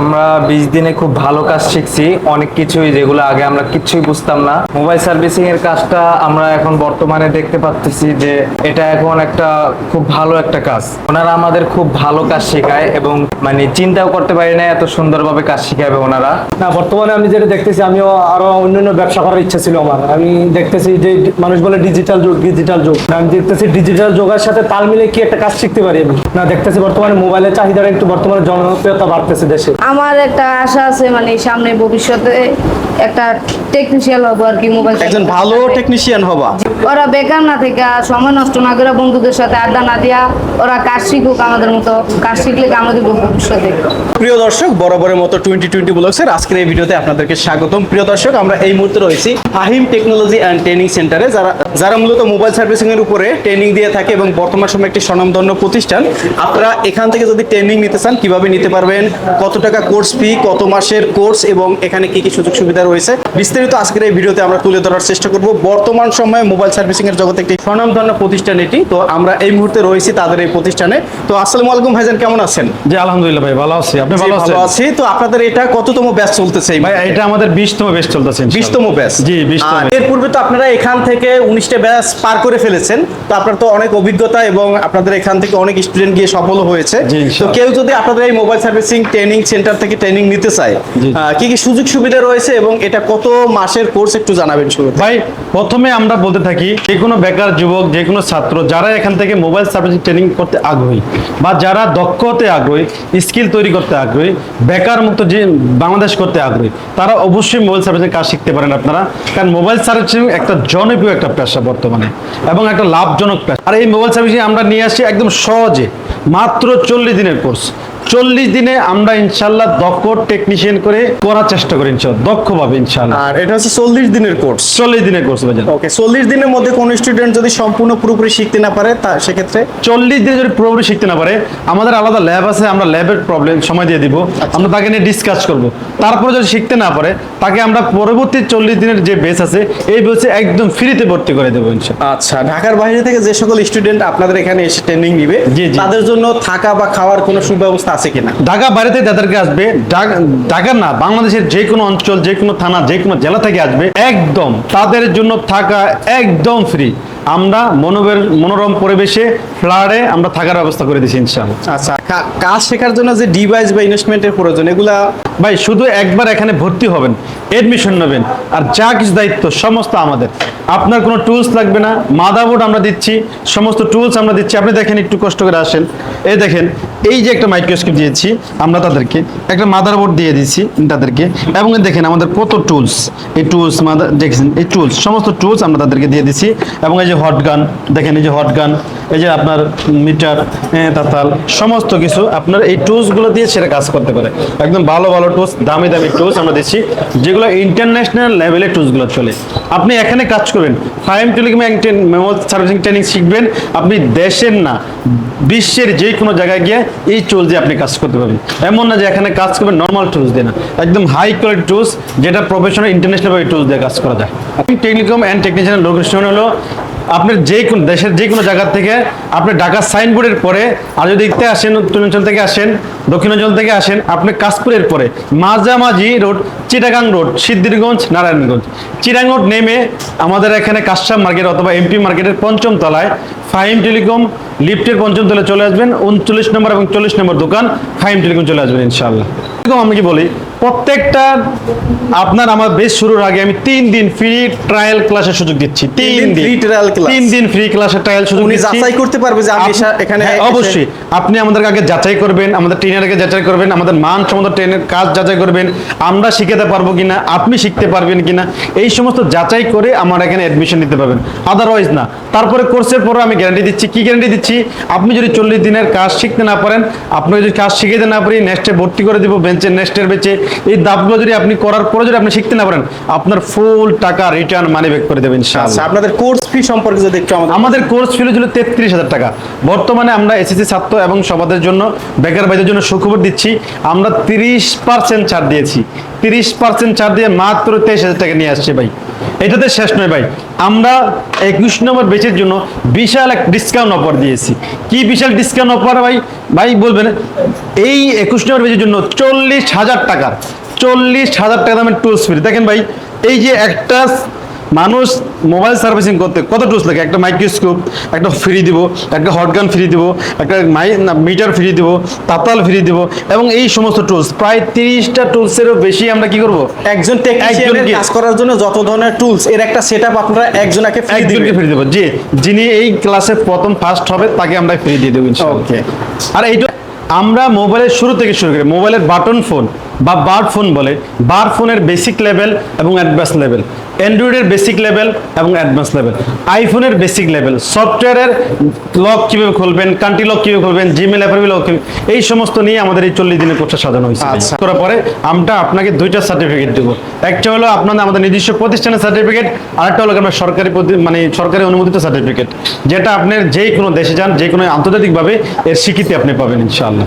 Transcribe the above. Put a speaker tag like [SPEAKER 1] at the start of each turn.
[SPEAKER 1] আমরা বিশ দিনে খুব ভালো কাজ শিখছি। অনেক কিছুই যেগুলো আগে আমরা কিচ্ছুই বুঝতাম না। মোবাইল সার্ভিসিং এর কাজটা আমরা এখন বর্তমানে দেখতে পাচ্ছি যে এটা এখন একটা খুব ভালো একটা কাজ। ওনারা আমাদের খুব ভালো কাজ শেখায় এবং মানে চিন্তাও করতে পারি না এত সুন্দরভাবে কাজ শিখাবে ওনারা।
[SPEAKER 2] না, বর্তমানে আমি যেটা দেখতেছি, আমিও আরও অন্যান্য ব্যবসা করার ইচ্ছা ছিল আমার। আমি দেখতেছি যে মানুষ বলে ডিজিটাল যুগ ডিজিটাল যুগ। আমি দেখতেছি ডিজিটাল যুগের সাথে তাল মিলে কি একটা কাজ শিখতে পারি আমি। না, দেখতেছি বর্তমানে মোবাইলের চাহিদাটা একটু বর্তমানে জনপ্রিয়তা বাড়তেছে দেশে।
[SPEAKER 3] আমার একটা আশা আছে মানে সামনে ভবিষ্যতে একটা টেকনিশিয়ান হব আর কি মোবাইল
[SPEAKER 4] একজন ভালো টেকনিশিয়ান হবা।
[SPEAKER 3] ওরা বেকার না থেকে সময় নষ্ট না করে বন্ধুদের সাথে আড্ডা না দিয়া ওরা কাজ শিখুক আমাদের মতো কাজ শিখলে দিব ভবিষ্যতে?
[SPEAKER 4] প্রিয় দর্শক বরাবরের মতো টোয়েন্টি টোয়েন্টি ব্লগসের আজকের এই ভিডিওতে আপনাদেরকে স্বাগতম। প্রিয় দর্শক আমরা এই মুহূর্তে রয়েছি আহিম টেকনোলজি অ্যান্ড ট্রেনিং সেন্টারে যারা যারা মূলত মোবাইল সার্ভিসিং এর উপরে ট্রেনিং দিয়ে থাকে এবং বর্তমান সময়ে একটি স্বনামধন্য প্রতিষ্ঠান আপনারা এখান থেকে যদি ট্রেনিং নিতে চান কীভাবে নিতে পারবেন? কত টাকা কোর্স ফি কত মাসের কোর্স এবং এখানে কি কি সুযোগ সুবিধা রয়েছে বিস্তারিত আজকের এই ভিডিওতে আমরা তুলে ধরার চেষ্টা করব। বর্তমান সময়ে মোবাইল সার্ভিসিং এর জগতে একটি স্বনামধন্য প্রতিষ্ঠান এটি। তো আমরা এই মুহূর্তে রয়েছি তাদের এই প্রতিষ্ঠানে। তো আসসালামু আলাইকুম ভাইজান কেমন আছেন?
[SPEAKER 5] জি আলহামদুলিল্লাহ ভাই ভালো আছি। আপনি ভালো আছেন?
[SPEAKER 4] ভালো আছি। তো আপনাদের এটা কততম ব্যাচ চলতেছে
[SPEAKER 5] ভাই এটা আমাদের বিশতম বেশ চলতেছে ইনশাআল্লাহ।
[SPEAKER 4] বিশতম ব্যাচ।
[SPEAKER 5] জি বিশতম।
[SPEAKER 4] আর এর পূর্বে তো আপনারা এখান থেকে উনিশটা ব্যাচ পার করে ফেলেছেন। তো আপনার তো অনেক অভিজ্ঞতা এবং আপনাদের এখান থেকে অনেক স্টুডেন্ট গিয়ে সফল হয়েছে। তো কেউ যদি আপনাদের এই মোবাইল সার্ভিসিং ট্রেনিং সেন্টার থেকে ট্রেনিং নিতে চায় কি কি সুযোগ সুবিধা রয়েছে এবং এটা কত মাসের কোর্স একটু জানাবেন শুরুতে?
[SPEAKER 5] ভাই, প্রথমে আমরা বলতে থাকি, যে কোনো বেকার যুবক, যে কোনো ছাত্র, যারা এখান থেকে মোবাইল সার্ভিসিং ট্রেনিং করতে আগ্রহী বা যারা দক্ষ হতে আগ্রহী, স্কিল তৈরি করতে আগ্রহী, বেকার মুক্ত যে বাংলাদেশ করতে আগ্রহী, তারা অবশ্যই মোবাইল সার্ভিসিং কাজ শিখতে পারেন আপনারা। কারণ মোবাইল সার্ভিসিং একটা জনপ্রিয় একটা পেশা বর্তমানে এবং একটা লাভজনক পেশা। আর এই মোবাইল সার্ভিসিং আমরা নিয়ে আসি একদম সহজে, মাত্র চল্লিশ দিনের কোর্স। চল্লিশ দিনে আমরা ইনশাল্লাহ দক্ষ টেকনিশিয়ান করে করার চেষ্টা করি ইনশাল্লাহ দক্ষভাবে ইনশাল্লাহ।
[SPEAKER 4] আর এটা হচ্ছে চল্লিশ দিনের কোর্স
[SPEAKER 5] চল্লিশ দিনের কোর্স বাজার
[SPEAKER 4] ওকে চল্লিশ দিনের মধ্যে কোন স্টুডেন্ট যদি সম্পূর্ণ পুরোপুরি শিখতে না পারে তা সেক্ষেত্রে?
[SPEAKER 5] চল্লিশ দিনে যদি পুরোপুরি শিখতে না পারে আমাদের আলাদা ল্যাব আছে আমরা ল্যাবের প্রবলেম সময় দিয়ে দিব। আমরা তাকে নিয়ে ডিসকাস করব। তারপরে যদি শিখতে না পারে তাকে আমরা পরবর্তী চল্লিশ দিনের যে বেস আছে এই বেসে একদম ফ্রিতে ভর্তি করে দেবো ইনশাল্লাহ।
[SPEAKER 4] আচ্ছা ঢাকার বাইরে থেকে যে সকল স্টুডেন্ট আপনাদের এখানে এসে ট্রেনিং নিবে। তাদের জন্য থাকা বা খাওয়ার কোনো সুব্যবস্থা আছে কিনা?
[SPEAKER 5] ঢাকা বাইরে থেকে যাদেরকে আসবে, ঢাকা- না, বাংলাদেশের যে কোনো অঞ্চল, যে কোনো থানা, যে কোনো জেলা থেকে আসবে, একদম তাদের জন্য থাকা একদম ফ্রি আমরা মনোবের মনোরম পরিবেশে ফ্ল্যাটে আমরা থাকার ব্যবস্থা করে দিচ্ছি ইনশাআল্লাহ।
[SPEAKER 4] আচ্ছা কাজ শেখার জন্য যে ডিভাইস বা ইনভেস্টমেন্টের প্রয়োজন এগুলা
[SPEAKER 5] ভাই শুধু একবার এখানে ভর্তি হবেন এডমিশন নেবেন আর যা কিছু দায়িত্ব সমস্ত আমাদের। আপনার কোনো টুলস লাগবে না মাদাবোর্ড আমরা দিচ্ছি সমস্ত টুলস আমরা দিচ্ছি। আপনি দেখেন একটু কষ্ট করে আসেন। এই দেখেন এই যে একটা মাইক্রোস্কোপ দিয়েছি আমরা তাদেরকে একটা মাদারবোর্ড দিয়ে দিয়েছি তাদেরকে। এবং দেখেন আমাদের কত টুলস এই টুলস মাদার দেখছেন এই টুলস সমস্ত টুলস আমরা তাদেরকে দিয়ে দিচ্ছি এবং এই যে হট গান, দেখেন এই যে হট গান, এই যে আপনার মিটার তাতাল, সমস্ত কিছু আপনার এই টুলসগুলো দিয়ে সেটা কাজ করতে পারে। একদম ভালো ভালো টুলস দামি দামি টুলস আমরা দিচ্ছি, যেগুলো ইন্টারন্যাশনাল লেভেলের টুলসগুলো চলে। আপনি এখানে কাজ করবেন five telecom memory servicing training শিখবেন, আপনি দেশের না, বিশ্বের যে কোনো জায়গায় গিয়ে এই টুলস দিয়ে আপনি কাজ করতে পারবেন। এমন না যে এখানে কাজ করবেন নর্মাল টুলস দিয়ে না, একদম হাই কোয়ালিটি টুলস যেটা প্রফেশনাল ইন্টারন্যাশনাল টুলস দিয়ে কাজ করা যায়। টেকনিকম অ্যান্ড টেকনিশিয়ান লোকেশন হলো আপনার যে কোনো দেশের যে কোনো জায়গা থেকে আপনি ঢাকা সাইনবোর্ডের পরে, আর যদি দেখতে আসেন উত্তরাঞ্চল থেকে আসেন দক্ষিণাঞ্চল থেকে আসেন, আপনি কাশপুরের পরে, মাঝামাঝি road, Chittagong road, Siddhirganj, Narayanganj. Chittagong road নেমে আমাদের এখানে কাশাম মার্কেট অথবা এমপি মার্কেটের পঞ্চম তলায় ফাইম টেলিকম লিফটের পঞ্চম তলায় চলে আসবেন, উনচল্লিশ নম্বর এবং চল্লিশ নম্বর দোকান ফাইম টেলিকম চলে আসবেন ইনশাআল্লাহ। এরকম আমি কি বলি প্রত্যেকটা আপনার আমার বেশ শুরুর আগে আমি তিন দিন ফ্রি ট্রায়াল ক্লাসের সুযোগ দিচ্ছি। তিন
[SPEAKER 4] দিন free trial class?
[SPEAKER 5] তিন দিন ফ্রি ক্লাসের ট্রায়াল সুযোগ দিচ্ছি।
[SPEAKER 4] যাচাই করতে পারবে যে আমি এখানে
[SPEAKER 5] হ্যাঁ, অবশ্যই। আপনি আমাদের আগে যাচাই করবেন আমাদের ট্রেনারকে যাচাই করবেন আমাদের মান সম্মত ট্রেনের কাজ যাচাই করবেন আমরা শিখাতে পারব কিনা আপনি শিখতে পারবেন কিনা এই সমস্ত যাচাই করে আমার এখানে অ্যাডমিশন নিতে পারবেন। আদারওয়াইজ না। তারপরে কোর্সের পরে আমি গ্যারান্টি দিচ্ছি। কি গ্যারান্টি দিচ্ছি? আপনি যদি চল্লিশ দিনের কাজ শিখতে না পারেন আপনি যদি কাজ শিখাতে না পারি নেক্সটে ভর্তি করে দিব বেঞ্চে নেক্সটের বেচে এই দাবগুলো যদি আপনি করার পরে যদি আপনি শিখতে না পারেন আপনার ফুল টাকা রিটার্ন মানি ব্যাক করে দেবেন
[SPEAKER 4] আচ্ছা আপনাদের কোর্স ফি সম্পর্কে যদি একটু আমাদের
[SPEAKER 5] আমাদের কোর্স ফি ছিল তেত্রিশ হাজার টাকা। বর্তমানে আমরা এসএসসি ছাত্র এবং সবাদের জন্য বেকার ভাইদের জন্য সুখবর দিচ্ছি। আমরা তিরিশ পার্সেন্ট ছাড় দিয়েছি। তিরিশ পার্সেন্ট ছাড় দিয়ে মাত্র তেইশ হাজার টাকা নিয়ে আসছে ভাই। এটাতে শেষ নয় ভাই। আমরা একুশ নম্বর বেচের জন্য বিশাল এক ডিসকাউন্ট অফার দিয়েছি। কি বিশাল ডিসকাউন্ট অফার ভাই? ভাই বলবেন, এই একুশ নম্বর বেচের জন্য চল্লিশ হাজার টাকা, চল্লিশ হাজার টাকা দামের টুলস ফ্রি দেখেন ভাই, এই যে একটা মানুষ মোবাইল সার্ভিসিং করতে কত টুলস লাগে? একটা মাইক্রোস্কোপ একটা ফ্রি দিব একটা হটগান ফ্রি দিব একটা মাই মিটার ফ্রি দিব তাতাল ফ্রি দিব এবং এই সমস্ত টুলস প্রায় তিরিশটা টুলসেরও বেশি আমরা কি করব?
[SPEAKER 4] একজন টেকনিশিয়ানের কাজ করার জন্য যত ধরনের টুলস এর একটা সেটআপ আপনারা একজনকে ফ্রি
[SPEAKER 5] একজনকে
[SPEAKER 4] দিবেন।
[SPEAKER 5] ফ্রি দেবো। জি যিনি এই ক্লাসে প্রথম ফার্স্ট হবে তাকে আমরা ফ্রি দিয়ে দেবো ইনশাআল্লাহ।
[SPEAKER 4] ওকে
[SPEAKER 5] আর এইটা আমরা মোবাইলের শুরু থেকে শুরু করি। মোবাইলের বাটন ফোন বা বার ফোন বলে। বার ফোনের বেসিক লেভেল এবং অ্যাডভান্স লেভেল অ্যান্ড্রয়েডের বেসিক লেভেল এবং অ্যাডভান্স লেভেল আইফোনের বেসিক লেভেল সফটওয়্যারের লক কীভাবে খুলবেন কান্ট্রি লক কীভাবে খুলবেন জিমেল অ্যাপের লক এই সমস্ত নিয়ে আমাদের এই চল্লিশ দিনের কোর্সটা সাজানো হয়েছে।
[SPEAKER 4] আচ্ছা।
[SPEAKER 5] করার পরে আমরা আপনাকে দুইটা সার্টিফিকেট দেবো। একটা হলো আপনাদের আমাদের নিজস্ব প্রতিষ্ঠানের সার্টিফিকেট আরেকটা হলো আমরা সরকারি মানে সরকারি অনুমোদিত সার্টিফিকেট যেটা আপনার যে কোনো দেশে যান যে কোনো আন্তর্জাতিকভাবে এর স্বীকৃতি আপনি পাবেন ইনশাআল্লাহ।